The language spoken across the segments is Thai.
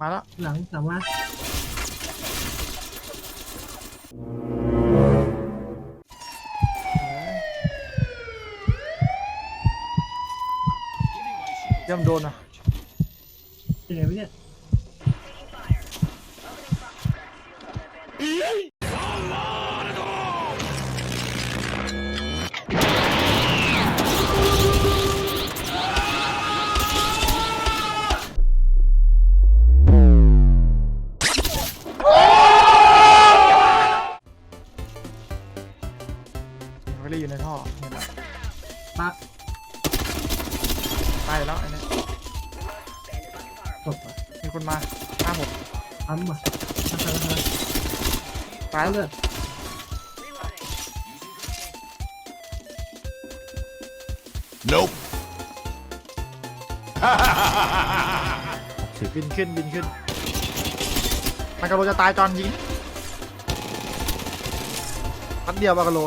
มาแล้วหลังหลังมาเย่ำโดนอะเป็นไงพี่เนี่ย ตายแล้วไอ้นี่ตกอะมีคนมาหน้าผมปั๊มอะมาทางมาตายเอาแล้วเลือด Nope. บินขึ้นบินขึ้นมันกะโลจะตายจอนยิงนัดเดียวบากะโล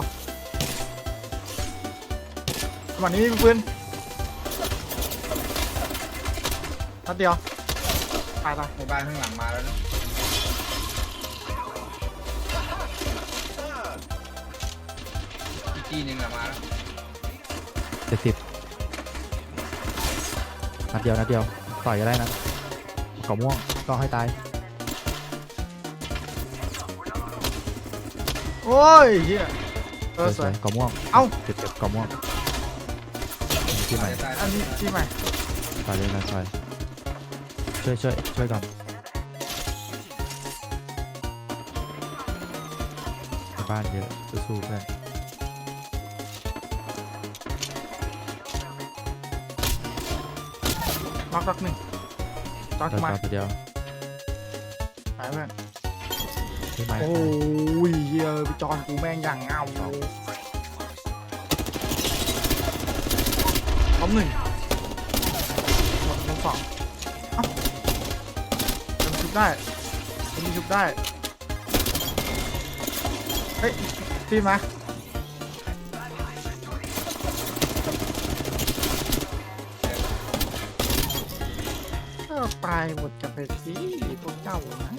สมัยนี้มีปืน นัดเดียว ตายตายในบ้านข้างหลังมาแล้วนะอีกทีหนึ่งอะมาแล้วเจ็ดสิบนัดเดียวนัดเดียว ต่อยก็ได้นะขอม่วงก็ให้ตาย โอ้ยเฮียเออสสววยยๆขอม่วงเอ้า เจ็ดเจ็ดขอม่วงที่ใหม่จะตายอันนี้ที่ใหม่ ต่อยเลยนะซอย ช่วยช่วยช่วยก่อนในบ้านเยอะสู้ๆเพื่อนน็อกน็อกหนึ่งน็อกเดี๋ยวมาต่อตัวเดียวหายเพื่อนที่ใหม่โอ้ยเฮียพี่จอนกูแม่งอย่างเงาพร้อมหนึ่งหมดลงสองเอ้าจะมีชุบ ได้จะมีชุบได้ เฮ้ยพี่มาก็ตายหมดกันไปสิพวกเจ้านะ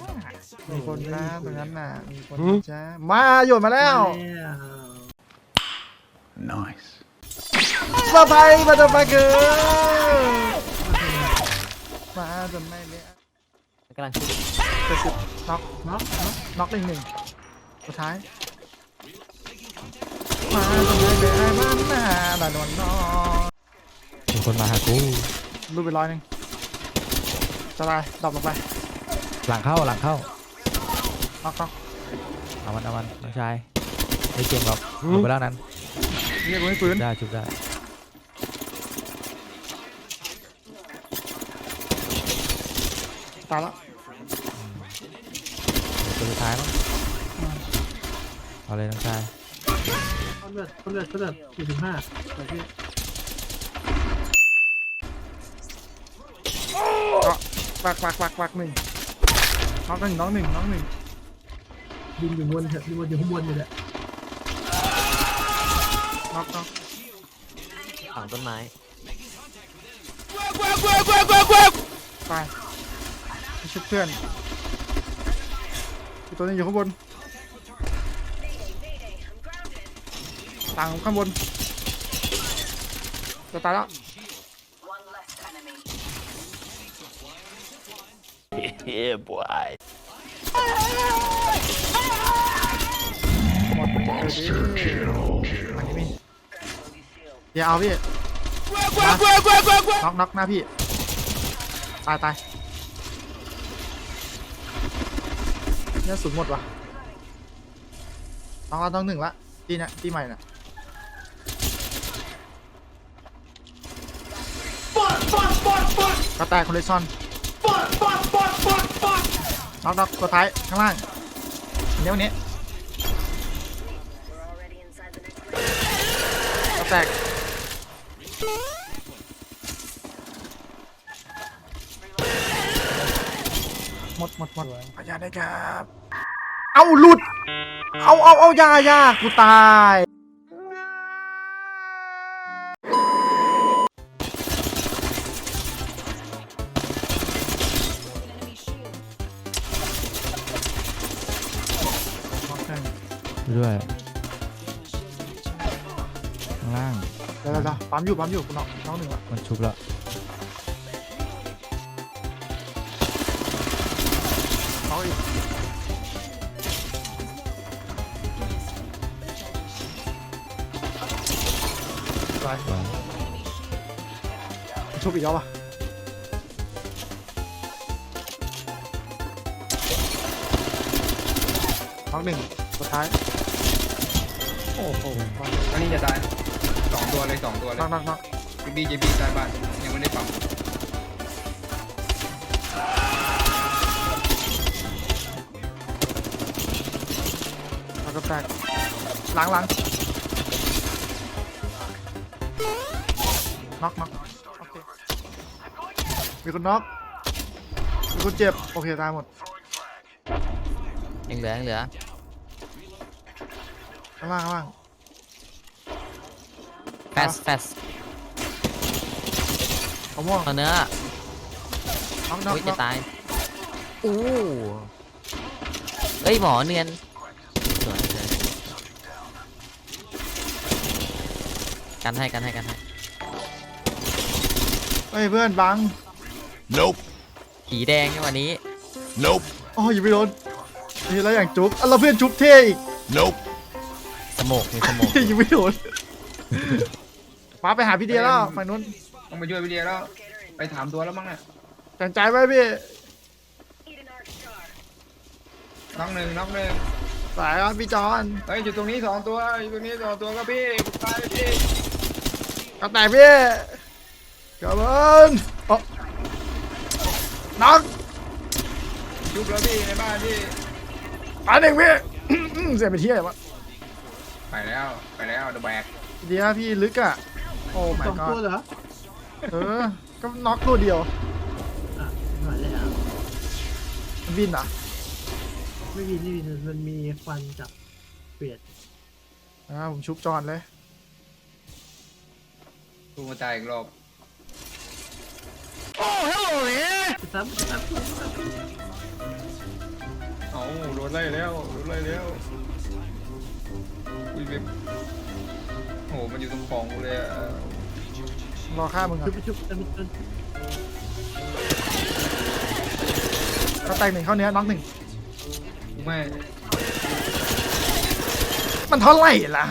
มีคนนะตรงนั้นน่ะ มีคนนะจ้ามาโยนมาแล้วเนี่ย Nice. สบายมาจะมาเกินมาจนไม่เละ กำลังเจ็ดสิบน็อกน็อกน็อกน็อกหนึ่งหนึ่งสุดท้าย มาจนไม่เละบ้านหน้าละนวลนอนมีคนมาหากูรูปไปร้อยหนึ่งจะตายดรอปลงไปหลังเข้าหลังเข้าน็อกน็อกเอามันเอามันน้องชายไม่เก่งหรอกลงไปแล้วนั้นเรียกกูให้ฟื้นได้ชุบได้ตายแล้ว ตัวสุดท้ายมั้งเอาเลยน้องชายเอาเลือดเอาเลือดเอาเลือดสี่สิบห้าเดี๋ยวพี่ก็ปักปักปักปักหนึ่งน็อกหนึ่งน็อกหนึ่งน็อกหนึ่งบินอยู่บนเถอะบินบนอยู่ข้างบนอยู่แหละน็อกน็อกฝังต้นไม้ตายมีชุบเพื่อนอีก ตัวหนึงอยู่ข้างบนต่างข้างบนจะตายแล้ว Yeah, boy. หมดเออดิอันนี้มีเดี๋ยวเอาพี่น็อกน็อกหน้าพี่ ตายตาย เนี่ยสูงหมดว่ะต้องเอาต้องหนึ่งละที่เนี่ยที่ใหม่น่ะกระแตกคอนเดชั่นน็อกน็อกตัวท้ายข้างล่างอันนี้วันนี้กระแตก หมดหมดหมดขอยาได้ครับ เอาหลุด เอาเอาเอายายากูตาย ด้วยข้างล่าง เดี๋ยวเดี๋ยวปั๊มอยู่ปั๊มอยู่กูน้องน้องหนึ่งละมันชุบละ วยชุบอีกแล้วปะน้องหนึ่งสุดท้าย โอ้โหอันนี้จะตายสองตัวเลยสองตัวเลยนักนักนักเจบีเจบีตายบ้านยังไม่ได้ปั๊มแล้วก็แตกหลังหลัง น็อกน็อกโอเคมีคนน็อกมีคนเจ็บ โอเค ตายหมด ยังเหลือยังเหลือข้างล่างข้างล่าง แฟสแฟสเอาม่วงเอาเนื้อน็อกน็อกอุ้ยน็จะอกตายอู้เอ้ยหมอเนียนสวยสวยกันให้กันให้กันให้ เฮ้ยเพื่อนบัง Nope. ผีแดงในวันนี้ Nope. อ๋ออย่าไปโดนนี่แล้วอย่างจุ๊บอะเราเพื่อนจุ๊บเท่อีก Nope. สโมกมีสโมกยังไม่โดนมาไปหาพี่เดียแล้วฝั่งนู้นต้องไปช่วยพี่เดียแล้ว ไปถามตัวแล้วมั้งน่ะแต่งใจไว้พี่น้องหนึ่งน้องหนึ่งสายครับพี่จอนเฮ้ยอยู่ตรงนี้สองตัวอยู่ตรงนี้สองตัวก็พี่ผมตายพี่กระแตกพี่ กระเบินอ๋อน็อกยุบแล้วพี่ในบ้านพี่อันหนึ่งพี่ เสียไปเที่ยววะไปแล้วไปแล้วเดอะแบกเดียวพี่ลึกอะ โอ้ my สองตัว god เหรอเออ ก็น็อกตัวเดียวอะหน่อยเลยอะมันบินอะไม่มีไม่มีมันมีควันจากเปลี่ยนอ่าผมชุบจอนเลยกูมาตายอีกรอบ ซ้ำซ้ำเอาโดนไล่แล้วโดนไล่แล้วอุ้ยเว็บโหมันอยู่ตรงของกูเลยอะรอฆ่ามึงชุอะบชุบจะมีจนก็แตกหนึ่งเข้าเนื้อน็อกหนึ่ง กูไม่มันเท่าไหร่ล่ะ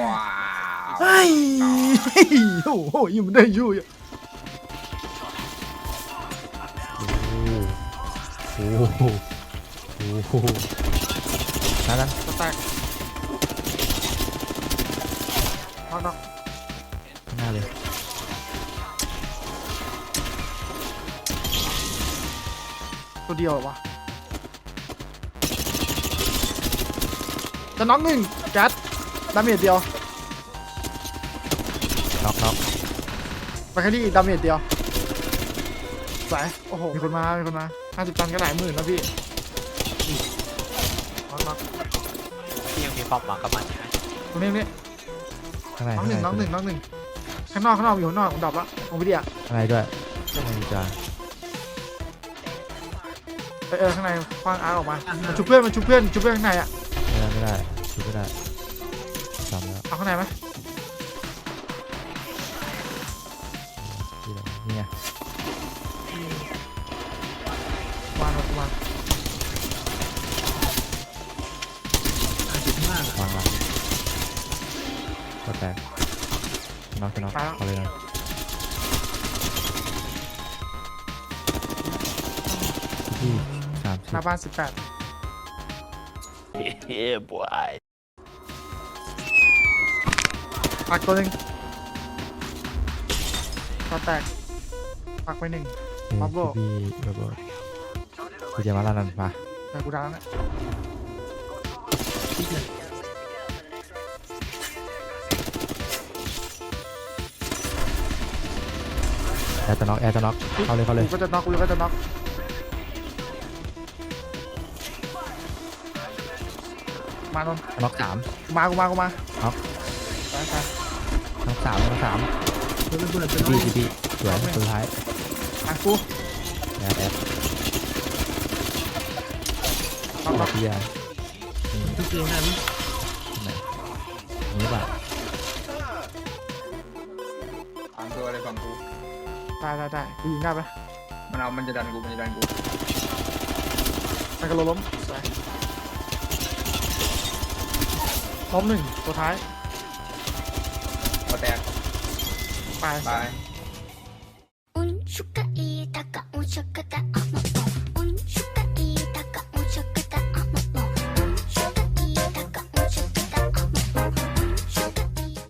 ว้าวเฮ้ยโอ้โหยังไม่ได้อยู่อะ อ้โหโอ้โหนั่นนั่นแตกน็อกนอกข้างหน้าเลยตัวเดียวเหรอวะจะน็อกหนึ่งแก๊สดาเมจเดียวน็อกน็อกไปแค่ที่ดาเมจเดียวสายโอ้โห มีคนมา มีคนมา ห้าสิบตันก็หลายหมื่นแล้วพี่น็อกน็อกที่ยังมีความหวังกับมันใช่ไหมตรงนี้ตรงนี้ข้างในน้องหนึ่งน้องหนึ่งน้องหนึ่งข้างนอกข้างนอกอยู่ข้างนอกผมดับละของพี่เดียข้างในด้วยไม่มีจานเออเออข้างในคว้างอาร์ตออกมามาชุบเพื่อนมาชุบเพื่อนชุบเพื่อนข้างในอะไม่ได้ไม่ได้ชุบไม่ได้จำแล้วเอาข้างในไหม น็อกจะน็อกเอาเลยนะที่สามสิหน้าบบ้านสิบแปด Yeah, boy. ปักตัวหนึ่งก็แตกปักไปหนึ่ง บับเบิ้ลบีบับเบิ้ลกูจะมาแล้วนั่นมาแต่กูดังแล้ว ร์จะน็อกแอร์จะน็อกเข้าเลยเข้าเลย กูก็จะน็อกกูก็จะน็อกมานนท์น็อกสามกูมากูมากูมาน็อก ไปไปน็อกสามน็อกสามระเบิดไปบีน้อยบีบีสวยสุดท้ายอะกูแอร์แอร์น็อกน็อกพี่ยาทุกเรื่องนั้นนี้ป่ะ สามตัวเลยฝั่งกู ได้ได้ได้กูยิงได้ปะมันเอา มันจะดันกู มันจะดันกูไปกระโดดล้มสวยล้มหนึ่งตัวท้าย พอแตก ไป ตาย